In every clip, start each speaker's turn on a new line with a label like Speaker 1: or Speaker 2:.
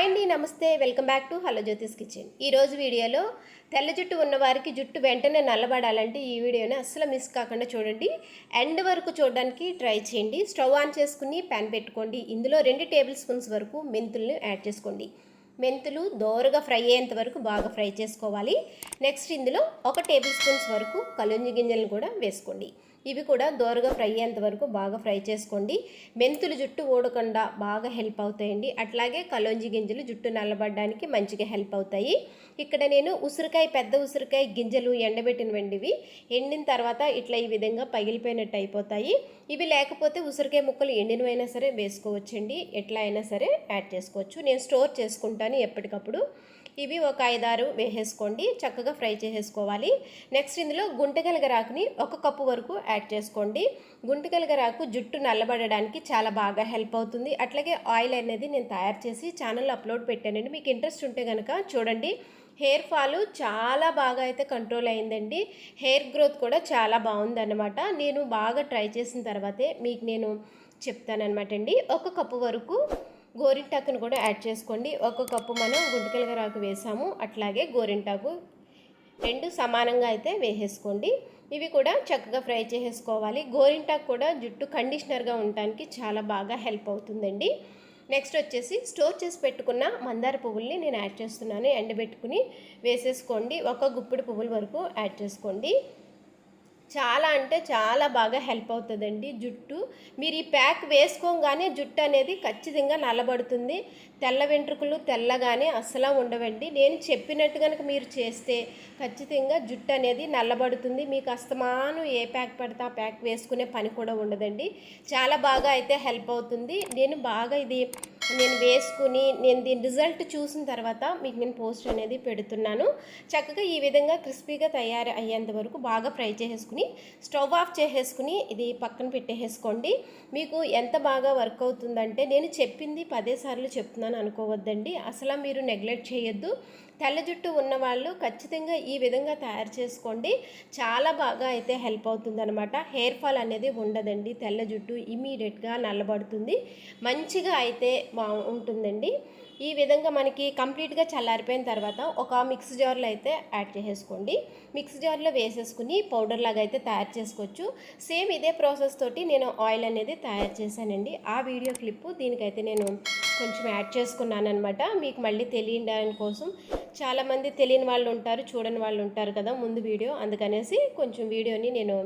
Speaker 1: Hi అండి నమస్తే. Welcome back to hello Jyothish kitchen. ఈరోజు వీడియోలో తెల్ల జుట్టు ఉన్నవారికి జుట్టు వెంటనే నల్లబడాలంటే ఈ వీడియోని అస్సలు మిస్ కాకుండా చూడండి. ఎండ్ వరకు చూడడానికి ట్రై చేయండి. స్టవ్ ఆన్ చేసుకుని ప్యాన్ పెట్టుకోండి. ఇందులో రెండు టేబుల్ స్పూన్స్ వరకు మెంతుల్ని యాడ్ చేసుకోండి. మెంతులు దోరగా ఫ్రై అయ్యేంత వరకు బాగా ఫ్రై చేసుకోవాలి. నెక్స్ట్ ఇందులో ఒక టేబుల్ స్పూన్స్ వరకు కలుంజి గింజలను కూడా వేసుకోండి. ఇవి కూడా దోరగా ఫ్రై అయ్యేంత వరకు బాగా ఫ్రై చేసుకోండి. మెంతులు జుట్టు ఊడకుండా బాగా హెల్ప్ అవుతాయండి. అట్లాగే కలోంజి గింజలు జుట్టు నల్లబడడానికి మంచిగా హెల్ప్ అవుతాయి. ఇక్కడ నేను ఉసిరికాయ పెద్ద ఉసిరికాయ గింజలు ఎండబెట్టినవండివి. ఎండిన తర్వాత ఇట్లా ఈ విధంగా పగిలిపోయినట్టు అయిపోతాయి. ఇవి లేకపోతే ఉసిరికాయ ముక్కలు ఎండినవైనా సరే వేసుకోవచ్చండి. ఎట్లా అయినా సరే యాడ్ చేసుకోవచ్చు. నేను స్టోర్ చేసుకుంటాను ఎప్పటికప్పుడు. ఇవి ఒక ఐదారు వేసేసుకోండి. చక్కగా ఫ్రై చేసేసుకోవాలి. నెక్స్ట్ ఇందులో గుంటగలగరాకుని ఒక కప్పు వరకు యాడ్ చేసుకోండి. గుంటగలగరాకు జుట్టు నల్లబడడానికి చాలా బాగా హెల్ప్ అవుతుంది. అట్లాగే ఆయిల్ అనేది నేను తయారు చేసి ఛానల్ అప్లోడ్ పెట్టానండి. మీకు ఇంట్రెస్ట్ ఉంటే కనుక చూడండి. హెయిర్ ఫాల్ చాలా బాగా అయితే కంట్రోల్ అయిందండి. హెయిర్ గ్రోత్ కూడా చాలా బాగుందన్నమాట. నేను బాగా ట్రై చేసిన తర్వాతే మీకు నేను చెప్తానమాట అండి. ఒక కప్పు వరకు గోరింటాకును కూడా యాడ్ చేసుకోండి. ఒక కప్పు మనం గుంటకలగరాకు వేసాము. అట్లాగే గోరింటాకు రెండు సమానంగా అయితే వేసేసుకోండి. ఇవి కూడా చక్కగా ఫ్రై చేసేసుకోవాలి. గోరింటాకు కూడా జుట్టు కండిషనర్గా ఉండటానికి చాలా బాగా హెల్ప్ అవుతుందండి. నెక్స్ట్ వచ్చేసి స్టోర్ చేసి పెట్టుకున్న మందార పువ్వుల్ని నేను యాడ్ చేస్తున్నాను. ఎండబెట్టుకుని వేసేసుకోండి. ఒక గుప్పిడి పువ్వుల వరకు యాడ్ చేసుకోండి. చాలా అంటే చాలా బాగా హెల్ప్ అవుతుందండి జుట్టు. మీరు ఈ ప్యాక్ వేసుకోగానే జుట్టు అనేది ఖచ్చితంగా నల్లబడుతుంది. తెల్ల వెంట్రుకలు తెల్లగానే అస్సలు ఉండవండి. నేను చెప్పినట్టు కనుక మీరు చేస్తే ఖచ్చితంగా జుట్టు అనేది నల్లబడుతుంది. మీకు అస్తమానం ఏ ప్యాక్ పడితే ఆ ప్యాక్ వేసుకునే పని కూడా ఉండదండి. చాలా బాగా అయితే హెల్ప్ అవుతుంది. నేను బాగా ఇది నేను వేసుకుని నేను దీని రిజల్ట్ చూసిన తర్వాత మీకు నేను పోస్ట్ అనేది పెడుతున్నాను. చక్కగా ఈ విధంగా క్రిస్పీగా తయారు అయ్యేంత వరకు బాగా ఫ్రై చేసేసుకుని స్టవ్ ఆఫ్ చేసేసుకుని ఇది పక్కన పెట్టేసుకోండి. మీకు ఎంత బాగా వర్క్ అవుతుందంటే నేను చెప్పింది పదే సార్లు చెప్తున్నాను అనుకోవద్దండి. అసలు మీరు నెగ్లెక్ట్ చేయొద్దు. తెల్ల జుట్టు ఉన్నవాళ్ళు ఖచ్చితంగా ఈ విధంగా తయారు చేసుకోండి. చాలా బాగా అయితే హెల్ప్ అవుతుందనమాట హెయిర్ ఫాల్ అనేది ఉండదండి. తెల్ల జుట్టు ఇమీడియట్గా నల్లబడుతుంది. మంచిగా అయితే బాగుంటుందండి. ఈ విధంగా మనకి కంప్లీట్గా చల్లారిపోయిన తర్వాత ఒక మిక్స్ జార్లో అయితే యాడ్ చేసేసుకోండి. మిక్స్ జార్లో వేసేసుకుని పౌడర్ లాగా అయితే తయారు చేసుకోవచ్చు. సేమ్ ఇదే ప్రాసెస్ తోటి నేను ఆయిల్ అనేది తయారు చేశానండి. ఆ వీడియో క్లిప్ దీనికైతే నేను కొంచెం యాడ్ చేసుకున్నాను అనమాట మీకు మళ్ళీ తెలియడానికి కోసం చాలామంది తెలియని వాళ్ళు ఉంటారు చూడని వాళ్ళు ఉంటారు కదా ముందు వీడియో. అందుకనేసి కొంచెం వీడియోని నేను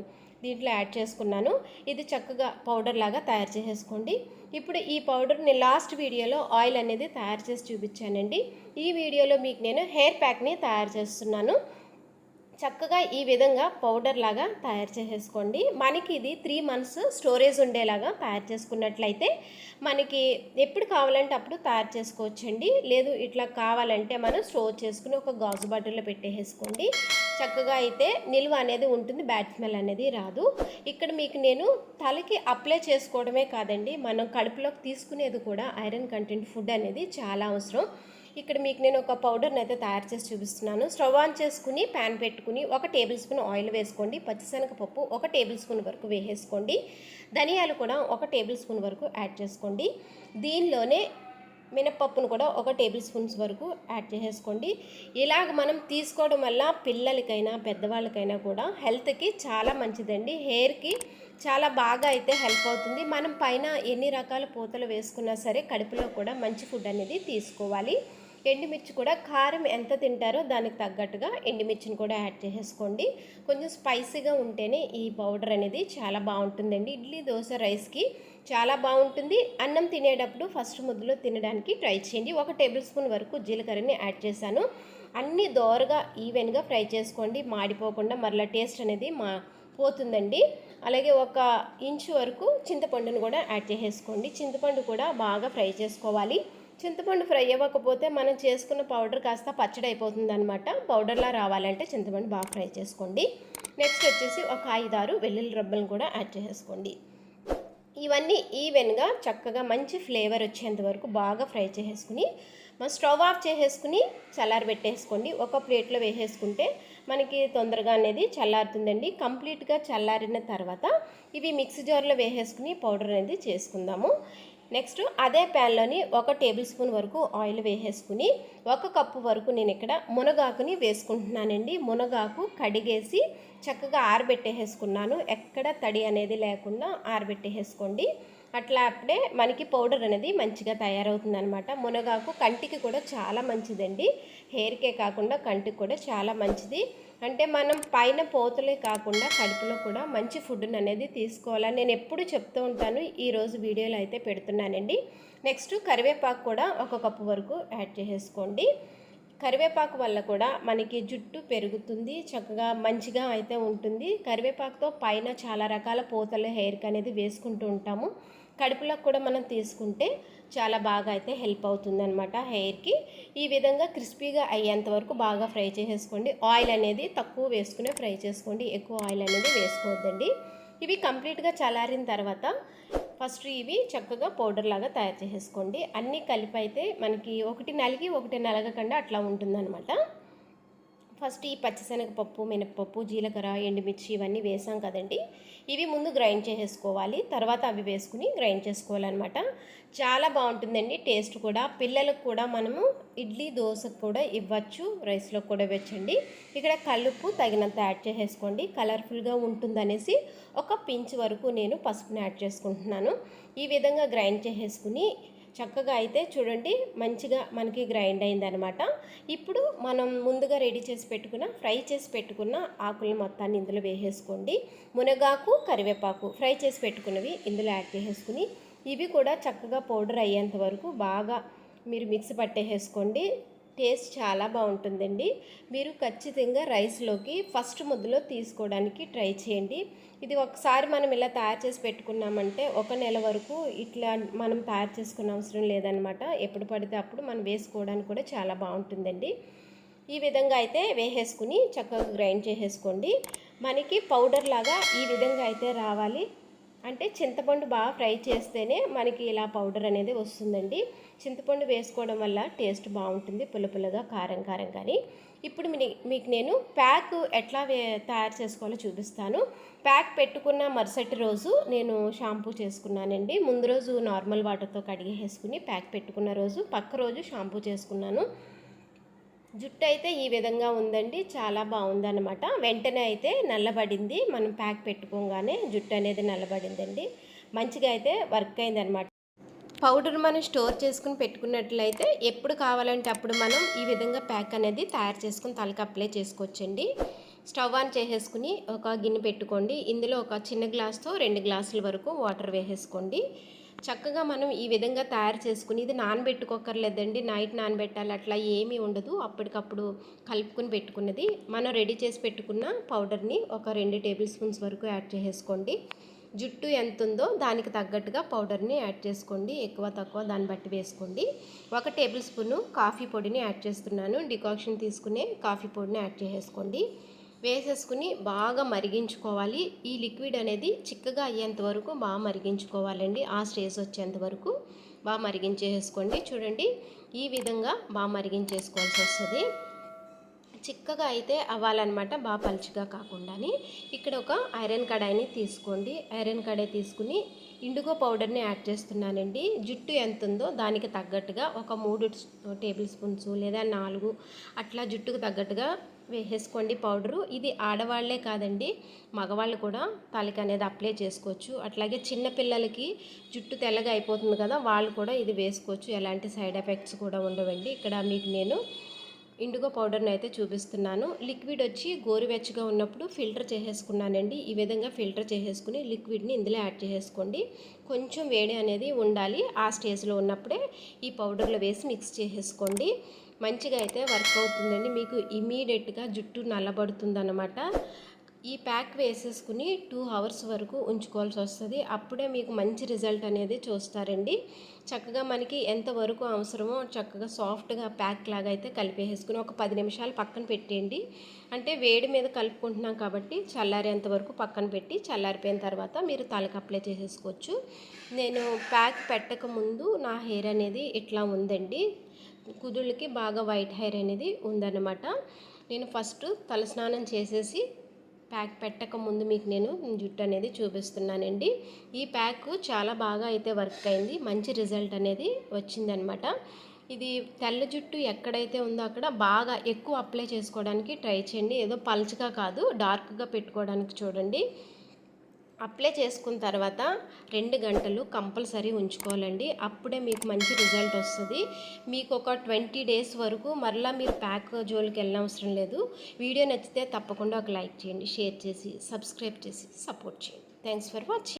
Speaker 1: దీంట్లో యాడ్ చేసుకున్నాను. ఇది చక్కగా పౌడర్ లాగా తయారు చేసేసుకోండి. ఇప్పుడు ఈ పౌడర్ని లాస్ట్ వీడియోలో ఆయిల్ అనేది తయారు చేసి చూపించానండి. ఈ వీడియోలో మీకు నేను హెయిర్ ప్యాక్ని తయారు చేస్తున్నాను. చక్కగా ఈ విధంగా పౌడర్ లాగా తయారు చేసేసుకోండి. మనకి ఇది త్రీ మంత్స్ స్టోరేజ్ ఉండేలాగా తయారు చేసుకున్నట్లయితే మనకి ఎప్పుడు కావాలంటే అప్పుడు తయారు చేసుకోవచ్చండి. లేదు ఇట్లా కావాలంటే మనం స్టోర్ చేసుకుని ఒక గాజు బాటిల్లో పెట్టేసుకోండి చక్కగా అయితే నిల్వ అనేది ఉంటుంది బ్యాడ్ స్మెల్ అనేది రాదు. ఇక్కడ మీకు నేను తలకి అప్లై చేసుకోవడమే కాదండి మనం కడుపులోకి తీసుకునేది కూడా ఐరన్ కంటెంట్ ఫుడ్ అనేది చాలా అవసరం. ఇక్కడ మీకు నేను ఒక పౌడర్ని అయితే తయారు చేసి చూపిస్తున్నాను. స్టవ్ ఆన్ చేసుకుని ప్యాన్ పెట్టుకుని ఒక టేబుల్ స్పూన్ ఆయిల్ వేసుకోండి. పచ్చిశనగపప్పు ఒక టేబుల్ స్పూన్ వరకు వేసేసుకోండి. ధనియాలు కూడా ఒక టేబుల్ స్పూన్ వరకు యాడ్ చేసుకోండి. దీనిలోనే మినప్పప్పును కూడా ఒక టేబుల్ స్పూన్స్ వరకు యాడ్ చేసేసుకోండి. ఇలాగ మనం తీసుకోవడం వల్ల పిల్లలకైనా పెద్దవాళ్ళకైనా కూడా హెల్త్కి చాలా మంచిదండి. హెయిర్కి చాలా బాగా అయితే హెల్ప్ అవుతుంది. మనం పైన ఎన్ని రకాల పూతలు వేసుకున్నా సరే కడుపులో కూడా మంచి ఫుడ్ అనేది తీసుకోవాలి. ఎండుమిర్చి కూడా కారం ఎంత తింటారో దానికి తగ్గట్టుగా ఎండుమిర్చిని కూడా యాడ్ చేసేసుకోండి. కొంచెం స్పైసీగా ఉంటేనే ఈ పౌడర్ అనేది చాలా బాగుంటుందండి. ఇడ్లీ దోశ రైస్కి చాలా బాగుంటుంది. అన్నం తినేటప్పుడు ఫస్ట్ ముద్దలో తినడానికి ట్రై చేయండి. ఒక టేబుల్ స్పూన్ వరకు జీలకర్రని యాడ్ చేశాను. అన్నీ దోరగా ఈవెన్గా ఫ్రై చేసుకోండి. మాడిపోకుండా మరలా టేస్ట్ అనేది మా పోతుందండి. అలాగే ఒక ఇంచు వరకు చింతపండును కూడా యాడ్ చేసేసుకోండి. చింతపండు కూడా బాగా ఫ్రై చేసుకోవాలి. చింతపండు ఫ్రై అవ్వకపోతే మనం చేసుకున్న పౌడర్ కాస్త పచ్చడి అయిపోతుంది అనమాట పౌడర్లా రావాలంటే చింతపండు బాగా ఫ్రై చేసుకోండి. నెక్స్ట్ వచ్చేసి ఒక ఐదారు వెల్లుల్లి రబ్బలను కూడా యాడ్ చేసేసుకోండి ఇవన్నీ ఈవెన్గా చక్కగా మంచి ఫ్లేవర్ వచ్చేంత వరకు బాగా ఫ్రై చేసేసుకుని మనం స్టవ్ ఆఫ్ చేసేసుకుని చల్లారి పెట్టేసుకోండి. ఒక ప్లేట్లో వేసేసుకుంటే మనకి తొందరగా అనేది చల్లారుతుందండి. కంప్లీట్గా చల్లారిన తర్వాత ఇవి మిక్సీ జార్లో వేసేసుకుని పౌడర్ అనేది చేసుకుందాము. నెక్స్ట్ అదే ప్యాన్లోని ఒక టేబుల్ స్పూన్ వరకు ఆయిల్ వేసేసుకుని ఒక కప్పు వరకు నేను ఇక్కడ మునగాకుని వేసుకుంటున్నానండి. మునగాకు కడిగేసి చక్కగా ఆరబెట్టేసుకున్నాను ఎక్కడ తడి అనేది లేకుండా ఆరబెట్టేసుకోండి అట్లా అప్పుడే మనకి పౌడర్ అనేది మంచిగా తయారవుతుంది అనమాట మునగాకు కంటికి కూడా చాలా మంచిదండి. హెయిర్కే కాకుండా కంటికి కూడా చాలా మంచిది. అంటే మనం పైన పోతలే కాకుండా కడుపులో కూడా మంచి ఫుడ్ని అనేది తీసుకోవాలని నేను ఎప్పుడు చెప్తూ ఉంటాను. ఈరోజు వీడియోలో అయితే పెడుతున్నానండి. నెక్స్ట్ కరివేపాకు కూడా ఒక కప్పు వరకు యాడ్ చేసేసుకోండి. కరివేపాకు వల్ల కూడా మనకి జుట్టు పెరుగుతుంది చక్కగా మంచిగా అయితే ఉంటుంది. కరివేపాకుతో పైన చాలా రకాల పోతలు హెయిర్కి అనేది వేసుకుంటూ ఉంటాము. కడుపులో కూడా మనం తీసుకుంటే చాలా బాగా అయితే హెల్ప్ అవుతుంది అనమాట హెయిర్కి. ఈ విధంగా క్రిస్పీగా అయ్యేంత వరకు బాగా ఫ్రై చేసేసుకోండి. ఆయిల్ అనేది తక్కువ వేసుకునే ఫ్రై చేసుకోండి. ఎక్కువ ఆయిల్ అనేది వేసుకోవద్దండి. ఇవి కంప్లీట్గా చల్లారిన తర్వాత ఫస్ట్ ఇవి చక్కగా పౌడర్ లాగా తయారు చేసేసుకోండి. అన్నీ కలిపి అయితే మనకి ఒకటి నలిగి ఒకటి నలగకుండా అట్లా ఉంటుందన్నమాట. ఫస్ట్ ఈ పచ్చిశనగపప్పు మినపప్పు జీలకర్ర ఎండుమిర్చి ఇవన్నీ వేసాం కదండి. ఇవి ముందు గ్రైండ్ చేసేసుకోవాలి. తర్వాత అవి వేసుకుని గ్రైండ్ చేసుకోవాలన్నమాట. చాలా బాగుంటుందండి టేస్ట్ కూడా. పిల్లలకు కూడా మనము ఇడ్లీ దోశకు కూడా ఇవ్వచ్చు. రైస్లో కూడా ఇవ్వచ్చండి. ఇక్కడ కలుపు తగినంత యాడ్ చేసేసుకోండి. కలర్ఫుల్గా ఉంటుందనేసి ఒక పించ్ వరకు నేను పసుపుని యాడ్ చేసుకుంటున్నాను. ఈ విధంగా గ్రైండ్ చేసేసుకుని చక్కగా అయితే చూడండి మంచిగా మనకి గ్రైండ్ అయిందనమాట ఇప్పుడు మనం ముందుగా రెడీ చేసి పెట్టుకున్న ఫ్రై చేసి పెట్టుకున్న ఆకులు మొత్తాన్ని ఇందులో వేసేసుకోండి. మునగాకు కరివేపాకు ఫ్రై చేసి పెట్టుకున్నవి ఇందులో యాడ్ చేసేసుకుని ఇవి కూడా చక్కగా పౌడర్ అయ్యేంత వరకు బాగా మీరు మిక్స్ పట్టేసేసుకోండి. టేస్ట్ చాలా బాగుంటుందండి. మీరు ఖచ్చితంగా రైస్లోకి ఫస్ట్ ముద్దలో తీసుకోవడానికి ట్రై చేయండి. ఇది ఒకసారి మనం ఇలా తయారు చేసి పెట్టుకున్నామంటే ఒక నెల వరకు ఇట్లా మనం తయారు చేసుకున్న అవసరం లేదనమాట ఎప్పుడు పడితే అప్పుడు మనం వేసుకోవడానికి కూడా చాలా బాగుంటుందండి. ఈ విధంగా అయితే వేసేసుకుని చక్కగా గ్రైండ్ చేసేసుకోండి. మనకి పౌడర్ లాగా ఈ విధంగా అయితే రావాలి. అంటే చింతపండు బాగా ఫ్రై చేస్తేనే మనకి ఇలా పౌడర్ అనేది వస్తుందండి. చింతపండు వేసుకోవడం వల్ల టేస్ట్ బాగుంటుంది పుల్ల పుల్లగా కారం కారం కానీ. ఇప్పుడు మీకు నేను ప్యాక్ ఎట్లా తయారు చేసుకోవాలో చూపిస్తాను. ప్యాక్ పెట్టుకున్న మరుసటి రోజు నేను షాంపూ చేసుకున్నానండి. ముందు రోజు నార్మల్ వాటర్తో కడిగేసుకుని ప్యాక్ పెట్టుకున్న రోజు పక్క రోజు షాంపూ చేసుకున్నాను. జుట్టు అయితే ఈ విధంగా ఉందండి. చాలా బాగుందన్నమాట. వెంటనే అయితే నల్లబడింది. మనం ప్యాక్ పెట్టుకోగానే జుట్టు అనేది నల్లబడిందండి. మంచిగా అయితే వర్క్ అయిందనమాట పౌడర్ మనం స్టోర్ చేసుకుని పెట్టుకున్నట్లయితే ఎప్పుడు కావాలంటే అప్పుడు మనం ఈ విధంగా ప్యాక్ అనేది తయారు చేసుకుని తలకి అప్లై చేసుకోవచ్చండి. స్టవ్ ఆన్ చేసేసుకుని ఒక గిన్నె పెట్టుకోండి. ఇందులో ఒక చిన్న గ్లాస్తో రెండు గ్లాసుల వరకు వాటర్ వేసేసుకోండి. చక్కగా మనం ఈ విధంగా తయారు చేసుకుని ఇది నానబెట్టుకోకర్లేదండి నైట్ నానబెట్టాలి అట్లా ఏమీ ఉండదు. అప్పటికప్పుడు కలుపుకుని పెట్టుకున్నది. మనం రెడీ చేసి పెట్టుకున్న పౌడర్ని ఒక రెండు టేబుల్ స్పూన్స్ వరకు యాడ్ చేసేసుకోండి జుట్టు ఎంత ఉందో దానికి తగ్గట్టుగా పౌడర్ని యాడ్ చేసుకోండి. ఎక్కువ తక్కువ దాన్ని బట్టి వేసుకోండి. ఒక టేబుల్ స్పూను కాఫీ పొడిని యాడ్ చేస్తున్నాను. డికాక్షన్ తీసుకునే కాఫీ పొడిని యాడ్ చేసేసుకోండి. వేసేసుకుని బాగా మరిగించుకోవాలి. ఈ లిక్విడ్ అనేది చిక్కగా అయ్యేంత వరకు బాగా మరిగించుకోవాలండి. ఆ స్టేజ్ వచ్చేంత వరకు బాగా మరిగించేసుకోండి. చూడండి ఈ విధంగా బాగా మరిగించేసుకోవాల్సి వస్తుంది. చిక్కగా అయితే అవ్వాలన్నమాట బాగా పలుచగా కాకుండాని. ఇక్కడ ఒక ఐరన్ కడాయిని తీసుకోండి. ఐరన్ కడాయి తీసుకుని ఇండుగో పౌడర్ని యాడ్ చేస్తున్నానండి. జుట్టు ఎంత ఉందో దానికి తగ్గట్టుగా ఒక మూడు టేబుల్ స్పూన్స్ లేదా నాలుగు అట్లా జుట్టుకు తగ్గట్టుగా వేసేసుకోండి పౌడరు. ఇది ఆడవాళ్ళే కాదండి మగవాళ్ళు కూడా తలకి అనేది అప్లై చేసుకోవచ్చు. అట్లాగే చిన్నపిల్లలకి జుట్టు తెల్లగా అయిపోతుంది కదా వాళ్ళు కూడా ఇది వేసుకోవచ్చు. ఎలాంటి సైడ్ ఎఫెక్ట్స్ కూడా ఉండవండి. ఇక్కడ మీకు నేను ఇండిగో పౌడర్ని అయితే చూపిస్తున్నాను. లిక్విడ్ వచ్చి గోరువెచ్చగా ఉన్నప్పుడు ఫిల్టర్ చేసేసుకున్నానండి. ఈ విధంగా ఫిల్టర్ చేసేసుకుని లిక్విడ్ని ఇందులో యాడ్ చేసేసుకోండి. కొంచెం వేడి అనేది ఉండాలి. ఆ స్టేజ్లో ఉన్నప్పుడే ఈ పౌడర్లో వేసి మిక్స్ చేసేసుకోండి. మంచిగా అయితే వర్క్ అవుతుందండి. మీకు ఇమీడియట్గా జుట్టు నల్లబడుతుందన్నమాట. ఈ ప్యాక్ వేసేసుకుని టూ అవర్స్ వరకు ఉంచుకోవాల్సి వస్తుంది. అప్పుడే మీకు మంచి రిజల్ట్ అనేది చూస్తారండి. చక్కగా మనకి ఎంతవరకు అవసరమో చక్కగా సాఫ్ట్గా ప్యాక్ లాగా అయితే కలిపేసుకుని ఒక పది నిమిషాలు పక్కన పెట్టేయండి. అంటే వేడి మీద కలుపుకుంటున్నాం కాబట్టి చల్లారేంత వరకు పక్కన పెట్టి చల్లారిపోయిన తర్వాత మీరు తలకు అప్లై చేసేసుకోవచ్చు. నేను ప్యాక్ పెట్టక ముందు నా హెయిర్ అనేది ఇట్లా ఉందండి. కుదుళ్ళకి బాగా వైట్ హెయిర్ అనేది ఉందన్నమాట. నేను ఫస్ట్ తలస్నానం చేసేసి ప్యాక్ పెట్టక ముందు మీకు నేను జుట్టు అనేది చూపిస్తున్నానండి. ఈ ప్యాక్ చాలా బాగా అయితే వర్క్ అయింది. మంచి రిజల్ట్ అనేది వచ్చిందనమాట ఇది తెల్ల జుట్టు ఎక్కడైతే ఉందో అక్కడ బాగా ఎక్కువ అప్లై చేసుకోవడానికి ట్రై చేయండి. ఏదో పల్చగా కాదు డార్క్గా పెట్టుకోవడానికి చూడండి. అప్లై చేసుకున్న తర్వాత రెండు గంటలు కంపల్సరీ ఉంచుకోవాలండి. అప్పుడే మీకు మంచి రిజల్ట్ వస్తుంది. మీకు ఒక ట్వంటీ డేస్ వరకు మరలా మీరు ప్యాక్ జోలికి వెళ్ళనవసరం లేదు. వీడియో నచ్చితే తప్పకుండా ఒక లైక్ చేయండి షేర్ చేసి సబ్స్క్రైబ్ చేసి సపోర్ట్ చేయండి. Thanks for watching.